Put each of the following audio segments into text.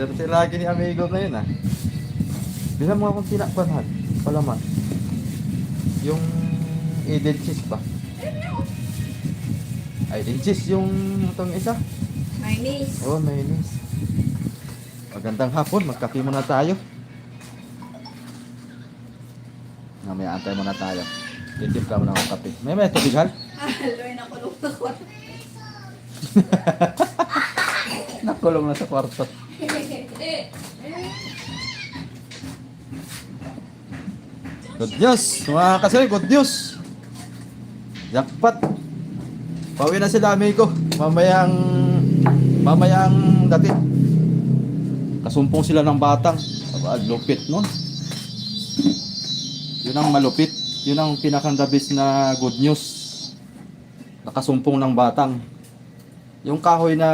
Swerte lagi ni amigo ngayon ah. Bilang mo akong tinakbanhan. Palaman. Yung Eden cheese ba? Eden cheese yung itong isa. Mayonnaise. Oh, mayonnaise. Magandang hapon, magkape muna tayo. Mamaya antay muna tayo. Titimpla mo na ako kape. May may tubig hal? Ah, Loy, nakulong na ko. Nakulong na sa kwarto. Good news! Mga kasay, good news! Jackpot! Pauwi na sila, amigo. Mamayang... Mamayang dati. Kasumpong sila ng batang. Lupit nun. Yun ang malupit. Yun ang pinakandabis na good news. Nakasumpong ng batang. Yung kahoy na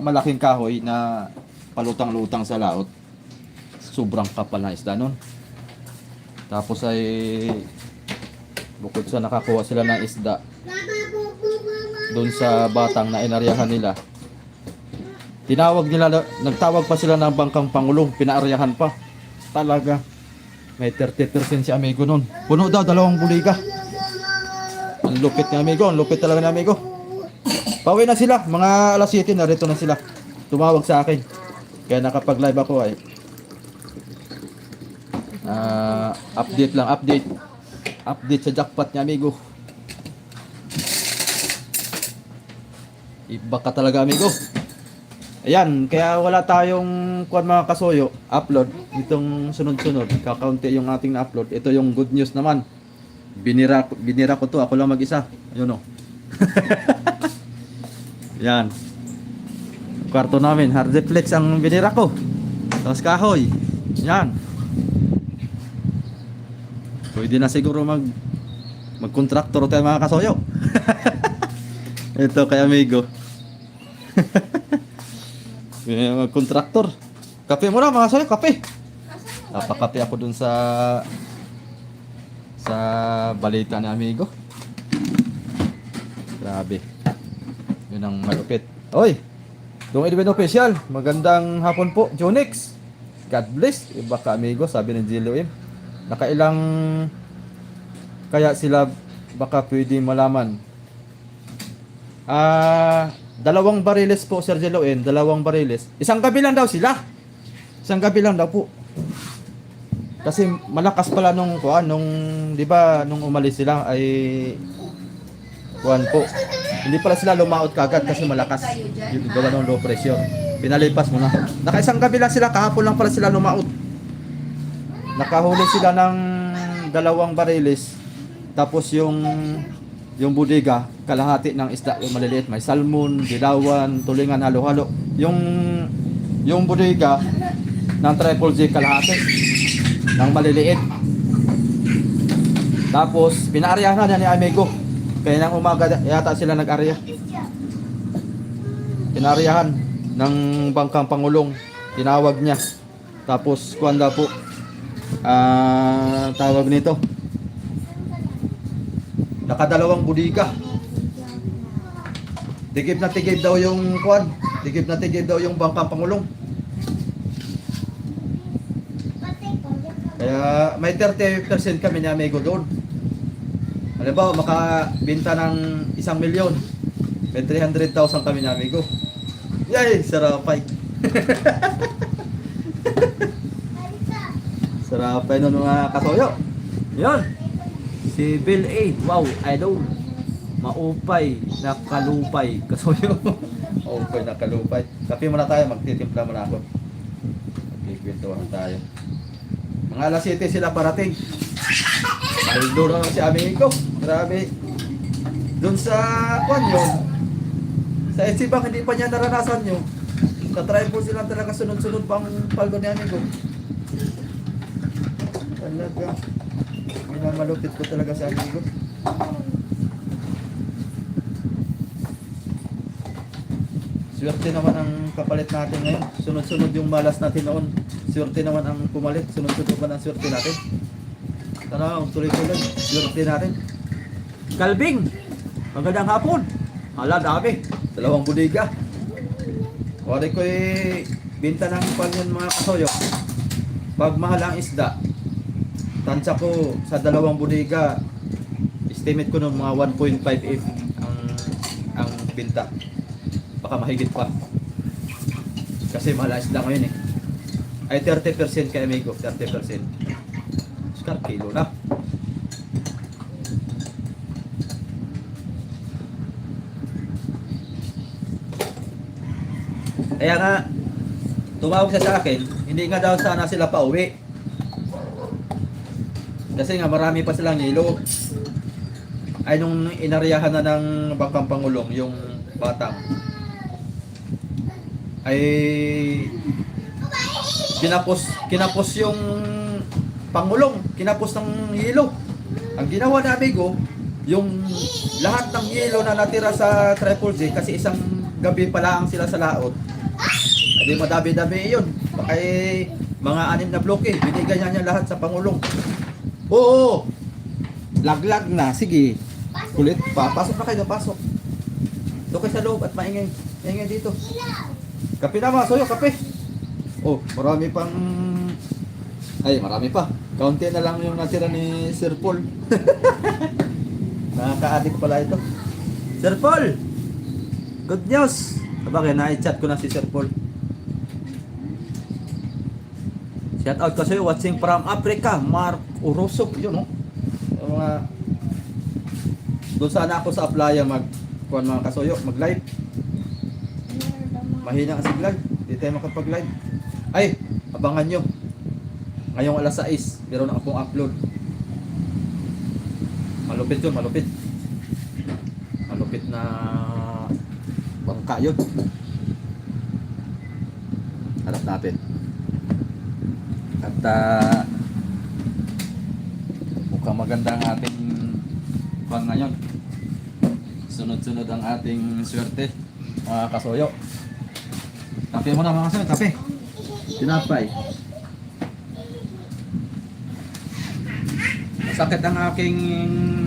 malaking kahoy na palutang-lutang sa laot. Sobrang kapal na isda nun. Tapos ay bukod sa nakakuha sila ng isda doon sa batang na inaryahan nila. Tinawag nila, nagtawag pa sila ng bangkang pangulong, pinaaryahan pa. Talaga. May 30% si amigo nun. Puno daw, dalawang buliga. Ang lupit ni amigo, ang lupit talaga ni amigo. Pauwi na sila, mga alas 7 narito na sila. Tumawag sa akin. Kaya nakapag-live ako ay. Ah, update lang, update. Update sa jackpot ni amigo. Iba ka talaga amigo. Ayan, kaya wala tayong kuan mga kasoyo, upload itong sunod-sunod. Kakaunti yung ating na-upload. Ito yung good news naman. Binira, binira ko to, ako lang mag-isa. Ayun o. Yan. Kwarto namin, hard reflex ang binira ko. Tapos kahoy. Yan. Pwede na siguro mag mag-contractor tayo mga kasoyo. Ito kay amigo. May mag-contractor. Kape muna mga kasoyo, kape. Napakape ako dun sa sa balita ni amigo. Grabe. Yun ang malupit. Oy! Dong Edwin Official, magandang hapon po, Jonix. God bless. Iba ka amigo, sabi ng Jillo M. Nakailang kaya sila baka pwede malaman. Ah, dalawang bariles po Sir Jello M, dalawang bariles. Isang gabi lang daw sila. Isang gabi lang daw po. Kasi malakas pala nung kuan nung 'di ba nung umalis sila ay kuan po. Hindi pala sila lumaot kagad kasi malakas yung gawa ng low pressure. Pinalipas mo na. Nakaisang gabi lang sila, kahapon lang pala sila lumaot. Nakahuli sila ng dalawang bariles. Tapos yung yung bodega, kalahati ng isda, yung maliliit, may salmon, dilawan, tulingan, halo-halo. Yung yung bodega ng triple J kalahati ng maliliit. Tapos pinaaryahan na ni Amigo. Kaya nang umaga yata sila nag-arya. Pinaryahan ng bangkang pangulong. Tinawag niya. Tapos kuanda po ah tawag nito. Nakadalawang budiga. Tigib na tigib daw yung kuan. Tigib na tigib daw yung bangkang pangulong. Kaya may 30% kami ni amigo doon. Halimbawa, makabenta ng isang milyon. May 300,000 kami ni amigo. Yay! Sarapay. Sarapay nun mga kasoyo. Yun. Bill 8. Wow, idol. Maupay na kalupay. Kasoyo. Maupay na kalupay. Kape muna tayo. Magtitimpla muna ako. Magkikwentuhan tayo. Mga alas 7 sila parating. Aldo na si amigo. Grabe. Doon sa kwan yun. Sa Etsibang hindi pa niya naranasan yun. Katry po sila talaga sunod-sunod pang paldo ni amigo. Talaga. Minamalupit ko talaga si amigo. Swerte naman ang kapalit natin ngayon. Sunod-sunod yung malas natin noon. Swerte naman ang pumalit. Sunod-sunod naman ang swerte natin. Tara, tuloy-tuloy. Swerte natin. Kalbing! Magandang hapon! Hala, dami. Dalawang budiga. Wari ko eh, binta ng panyan mga kasoyo. Pag mahal ang isda, tansya ko sa dalawang bodega, estimate ko ng mga 1.58 ang ang binta. Baka mahigit pa. Kasi mahal isda ngayon eh. Ay 30% kay amigo, 30%. Scar kilo na. Kaya nga, tumawag siya sa akin, hindi nga daw sana sila pauwi. Kasi nga marami pa silang yelo. Ay nung inaryahan na ng Bangkang Pangulong, yung batang, ay kinapos, kinapos yung Pangulong, kinapos ng yelo. Ang ginawa na amigo, yung lahat ng yelo na natira sa Triple Z, kasi isang gabi pa lang sila sa laot, hindi madami-dami yun. Baka eh, mga anim na bloke, binigay niya niya lahat sa Pangulong. Oo! Laglag na, sige. Kulit pa. Pasok na kayo, pasok. Doon kayo sa loob at maingay. Maingay dito. Kape na mga soyo, kape. Oh, marami pang... Ay, marami pa. Kaunti na lang yung natira ni Sir Paul. Nakaka-addict pala ito. Sir Paul! Good news! Sabagay, na-chat ko na si Sir Paul. Shout out kasi watching from Africa, Mark Uroso, yun no. Yung mga doon sana ako sa playa mag kuan mga kasoyo, mag live. Mahina kasi live, hindi tayo makapag live. Ay, abangan nyo. Ngayong alas 6, meron akong upload. Malupit yun, malupit. Malupit na bangka yun. Harap natin. At uh, mukhang maganda ang ating kwan ngayon. Sunod-sunod ang ating swerte, mga kasoyo. Kape mo na mga kasoyo, kape. Tinapay. Masakit ang aking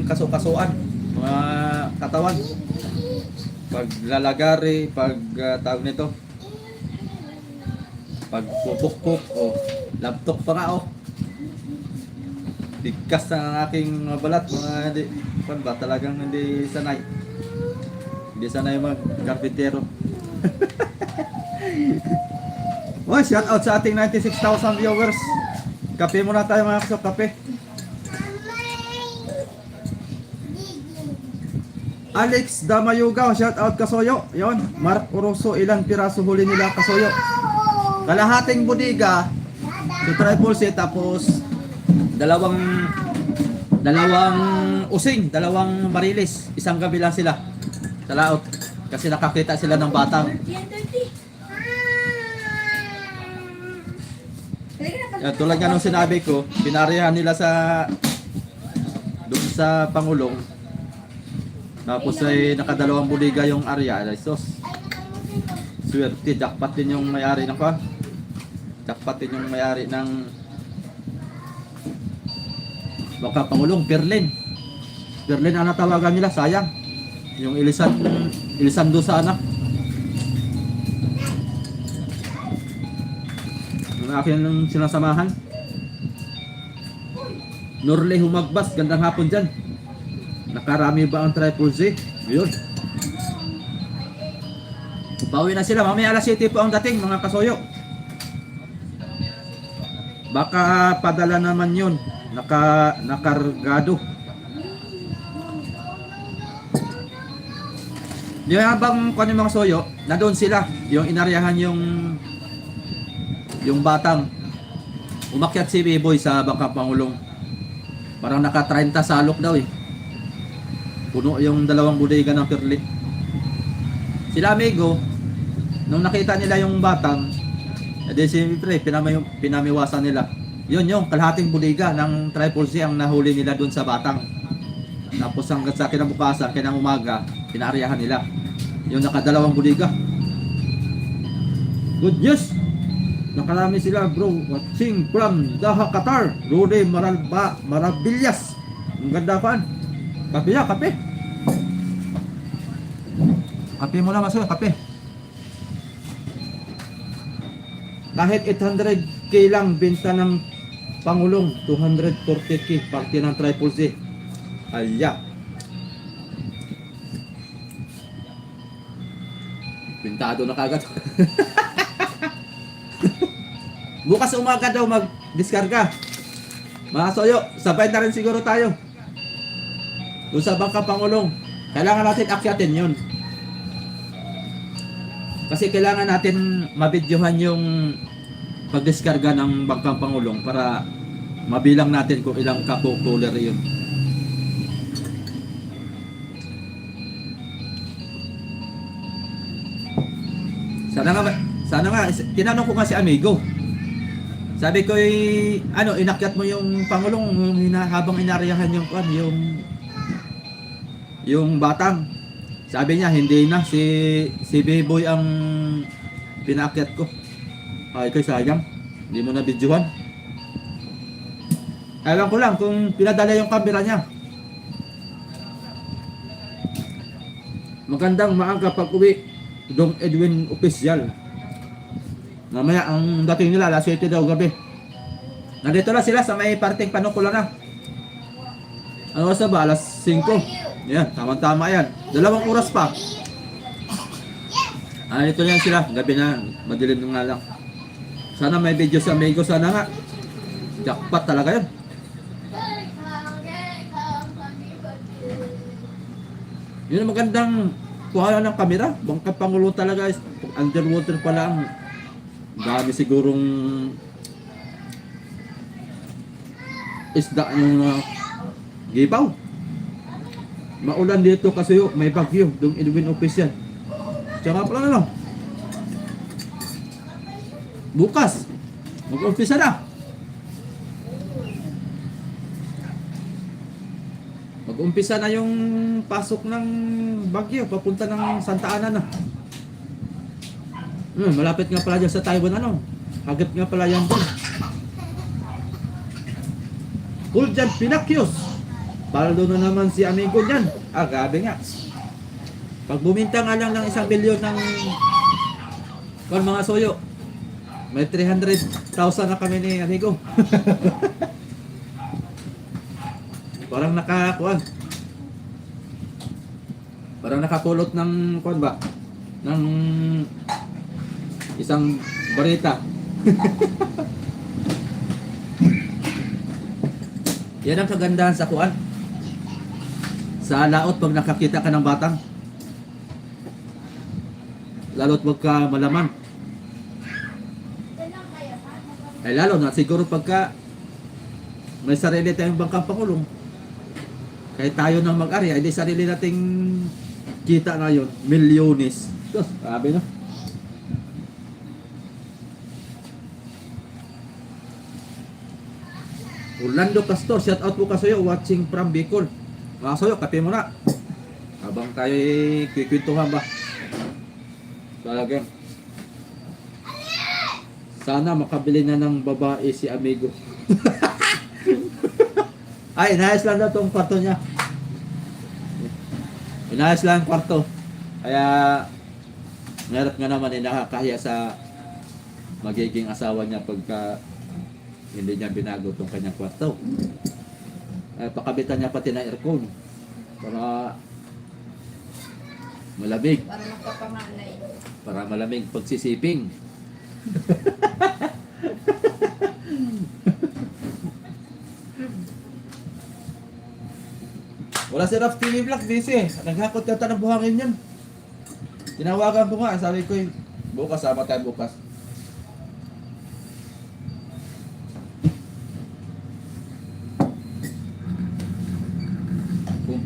kaso-kasuan, mga katawan. Pag lalagari, pag uh, tawag nito, pag pupukpuk o laptop pa nga oh. Bigkas na ang aking balat, mga hindi, pan ba, talagang hindi sanay. Hindi sanay mag karpintero. oh, shout out sa ating 96,000 viewers. Kape muna tayo mga kasok, kape. Alex Damayugaw, shout out Kasoyo. Yon, Mark Oroso, ilang piraso huli nila Kasoyo. Kalahating bodega, sa triple set tapos dalawang dalawang using, dalawang bariles. Isang gabi lang sila sa laot. Kasi nakakita sila ng batang. Yan, tulad nga nung sinabi ko, pinarihan nila sa doon sa Pangulong. Tapos ay nakadalawang bodega yung area. Ay, sos. Swerte, jackpot din yung may-ari ng ka. Jackpot din yung may-ari ng baka Pangulong, Berlin. Berlin ang natawagan nila, sayang. Yung ilisan, ilisan do sa anak. Yung akin sinasamahan. Norle Humagbas, gandang hapon dyan. Nakarami ba ang triple Z? Yun. Pauwi na sila. Mamaya alas 7 po ang dating mga kasoyo. Baka padala naman yun. Naka, nakargado. Yung habang kung yung mga soyo, na doon sila. Yung inaryahan yung yung batang. Umakyat si Biboy sa bangka Pangulong. Parang naka 30 salok daw eh. Puno yung dalawang bodega ng Pirli. Sila amigo, nung nakita nila yung batang, edi siyempre pinami, pinamiwasan nila. Yun yung kalahating bodega ng Triple C ang nahuli nila dun sa batang. Tapos hanggang sa kinabukasan, kinang umaga, pinaaryahan nila. Yung nakadalawang bodega. Good news! Nakarami sila bro, watching from Daha Qatar, Rudy Maralba, Marabillas. Ang ganda pa. Kape ya, kape. Kape mo na maso, kape. Kahit 800k lang benta ng Pangulong, 240k parte ng Triple C. Aya. Pintado na kagad. Bukas umaga daw mag-diskarga. Mga soyo, sabay na rin siguro tayo. Doon sa Bangka Pangulong. Kailangan natin akyatin yun. Kasi kailangan natin mabidyohan yung pagdiskarga ng Bangkang Pangulong para mabilang natin kung ilang kapo cooler yun. Sana nga, sana nga, tinanong ko nga si Amigo. Sabi ko, eh, ano, inakyat mo yung Pangulong habang inaryahan yung, ano, yung, yung batang. Sabi niya, hindi na, si, si Beboy ang pinakyat ko. Ay, kay sayang, hindi mo na videohan. Ewan ko lang kung pinadala yung camera niya. Magandang maaga pag uwi. Dong Edwin Official. Mamaya ang dating nila alas 7 daw gabi. Nandito na sila sa may parting panukula na. Ano na ba? Alas 5. Yan, tama-tama yan. Dalawang oras pa. Ah, ito yan sila. Gabi na. Madilim na nga lang. Sana may video sa Amigo. Sana nga. Jackpot talaga yan. Yun ang magandang kuha ng kamera. Bangka pangulo talaga. is- Underwater pa lang. Dami sigurong isda yung uh, gibaw. Maulan dito kasi yun, may bagyo. Doon Edwin Office yan. Tsaka pala ano. Bukas. Mag-umpisa na. Mag-umpisa na yung pasok ng bagyo papunta ng Santa Ana na. Hmm, malapit nga pala dyan sa Taiwan ano. Hagat nga pala yan doon. Dyan, Pinakyos. Para doon na naman si amigo dyan. Ah, grabe nga. Pag buminta nga lang ng isang bilyon ng kon mga soyo, may 300,000 na kami ni amigo. Parang nakakuan. Parang nakapulot ng kuan ba? Ng isang barita. Yan ang kagandahan sa kuan. Sa laot pag nakakita ka ng batang. Lalo't wag ka malaman. Ay lalo na siguro pagka may sarili tayong bangkang pakulong. Kahit tayo nang mag-ari, ay di sarili nating kita na yun. Milyones. Ito, sabi no. Orlando Castor, shout out po kasayo watching from Bicol. Mga kasayo, kape muna. Habang tayo kikwentuhan ba? Talagang. Sana makabili na ng babae si amigo. Ay, inayos lang daw tong kwarto niya. Inayos lang ang kwarto. Kaya, meron nga naman eh, nakakahiya sa magiging asawa niya pagka hindi niya binago tong kanyang kwarto. Ay, pakabitan niya pati ng aircon para malamig, Para magkapanganay. para malamig pagsisiping. Wala si Raf TV Vlog, busy. Naghakot yata ng buhangin yan. Tinawagan ko nga, sabi ko eh, bukas, sama tayo bukas.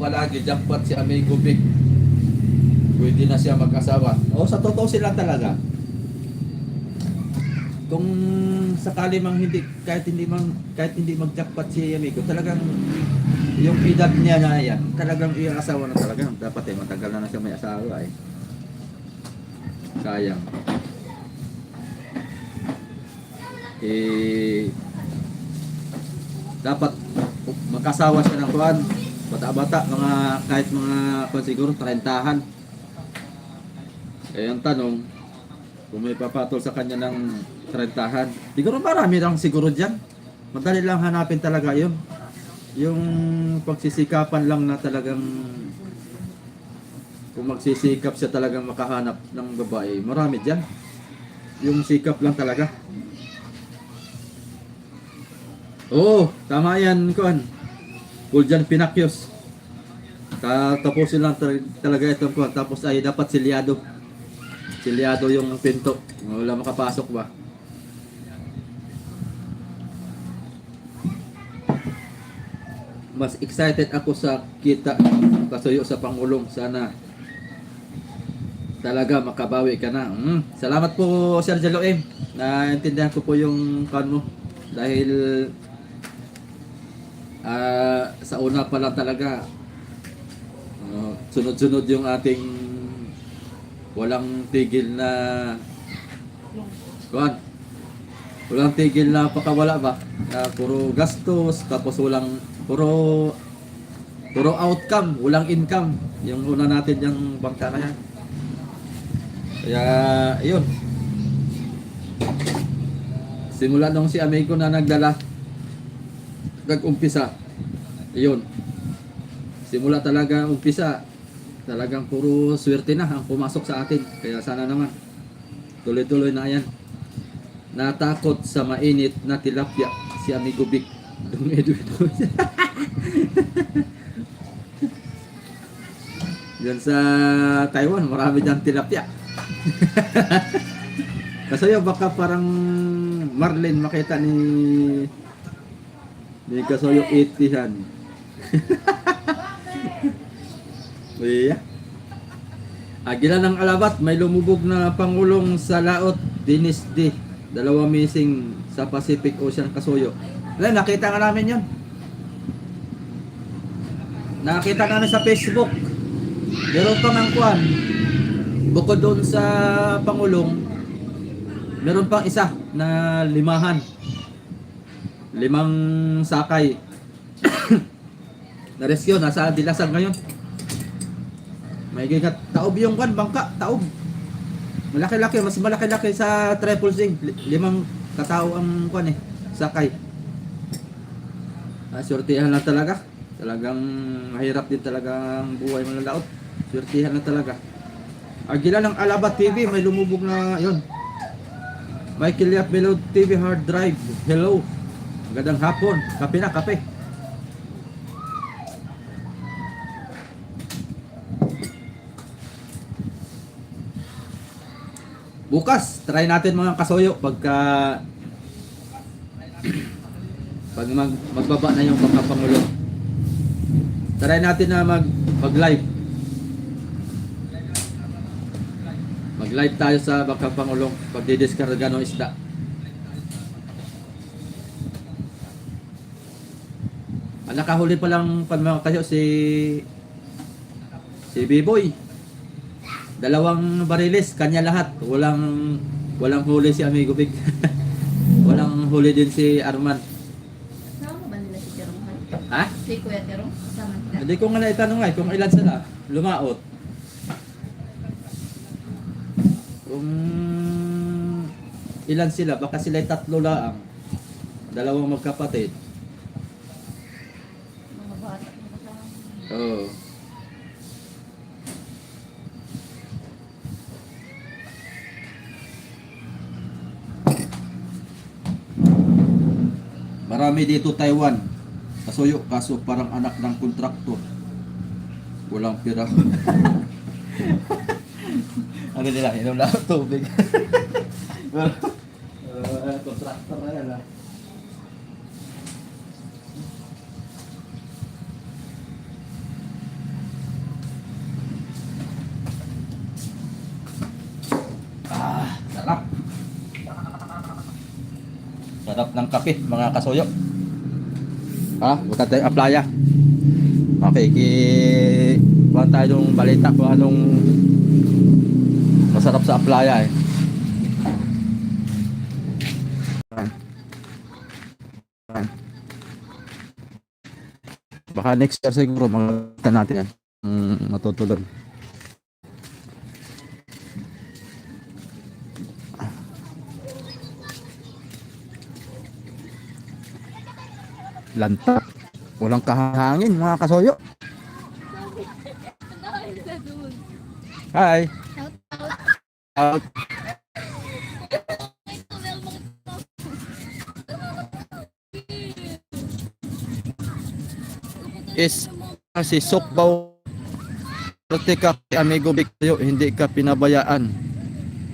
Palagi jackpot si Amigo Big, pwede na siya mag-asawa. O, sa totoo sila talaga. Kung sakali mang hindi, kahit hindi mang, kahit hindi mag-jackpot si Amigo, talagang yung edad niya na yan, talagang iyang asawa na talaga. Dapat eh, matagal na na siya may asawa eh. Sayang. Eh, dapat magkasawa siya ng kuan. Bata-bata, mga kahit mga kuan siguro, 30-han. Eh, ang tanong, kung may papatol sa kanya ng 30han. Siguro marami lang siguro dyan. Madali lang hanapin talaga yun. Yung pagsisikapan lang na talagang kung magsisikap siya talagang makahanap ng babae, marami dyan. Yung sikap lang talaga. Oo, tama yan, Kuan. Kuljan Pinakyos. Tatapusin lang tal- talaga itong Kuan. Tapos ay dapat silyado. Silyado yung pinto. Wala makapasok ba? Mas excited ako sa kita kasuyo sa Pangulong. Sana talaga makabawi ka na. Mm. Salamat po Sir Jaloem. Naintindihan ko po yung kan mo. Dahil ah, sa una pa lang talaga uh, sunod-sunod yung ating walang tigil na kuan walang tigil na pakawala ba? Na puro gastos tapos walang puro puro outcome walang income. Yung una natin yung bangka na yan. Kaya yun simula nung si amigo na nagdala nag-umpisa yun simula talaga umpisa talagang puro swerte na ang pumasok sa atin kaya sana naman tuloy-tuloy na yan natakot sa mainit na tilapia si amigo Vic Dumido-do. Yan sa Taiwan, marami dyan tilapia. Kasi baka parang Marlin makita ni ni Kasoyo itihan. Iya. Agila ng Alabat, may lumubog na Pangulong sa laot, Dinis D. Dalawa missing sa Pacific Ocean Kasoyo. Wala, nakita nga namin yun. Nakita namin sa Facebook. Meron pang ang kwan. Bukod doon sa Pangulong, meron pang isa na limahan. Limang sakay. Na-rescue, nasa Dilasag ngayon. May gigat taob yung kwan, bangka, taob. Malaki-laki, mas malaki-laki sa triple sing. Li- Limang katao ang kwan eh, sakay. Ah, sortihan lang talaga. Talagang mahirap din talaga ang buhay mga laot. Sortihan lang talaga. Agila ng Alaba TV, may lumubog na yon. Michael Yap Below TV Hard Drive. Hello. Magandang hapon. Kape na, kape. Bukas, try natin mga kasoyo pagka pag mag, magbaba na yung pagkapangulo. Try natin na mag mag-live. Mag-live tayo sa baka pangulong pag didiskarga ng isda. Ang nakahuli pa lang pa mga kayo si si B-Boy. Dalawang bariles, kanya lahat. Walang walang huli si Amigo Big. walang huli din si Arman. Kasama ba nila si Han? Ha? Si Kuya Jerome? Kasama nila? Hindi ko nga naitanong nga eh, kung ilan sila lumaot. Kung ilan sila, baka sila tatlo lang. Dalawang magkapatid. Mga bata na kasama. Marami dito Taiwan. Kasuyo, kaso parang anak ng kontraktor. Walang pira. ano nila, inom lang ang tubig. uh, kontraktor na yan kape, mga kasuyo. Ha? Buta tayo aplaya. Okay, ki... Kuha tayo ng balita kung anong masarap sa aplaya eh. Baka next year siguro magkita natin yan. Mm, matutulog. Lanta. Walang kahangin mga kasoyo. Hi. Out. Is si Sokbaw Pati ka amigo Victorio, hindi ka pinabayaan.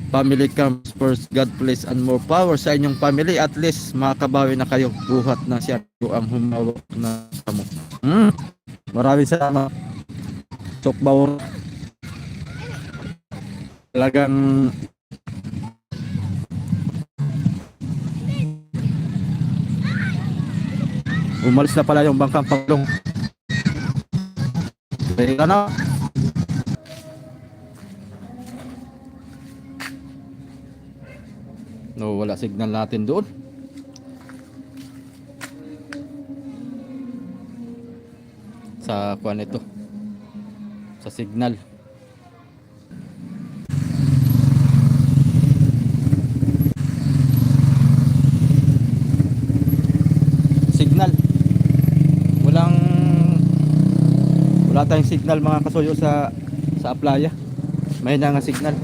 Family comes first, God bless and more power sa inyong family. At least makakabawi na kayo. Buhat na siya ang humawak na mo. Hmm. Maraming salamat. Sokbaw. Talagang Umalis na pala yung bangkang paglong. Teka na. No, wala signal natin doon. Sa kuan ito. Sa signal. Signal. Walang wala tayong signal mga kasuyo sa sa Aplaya. May na nga signal.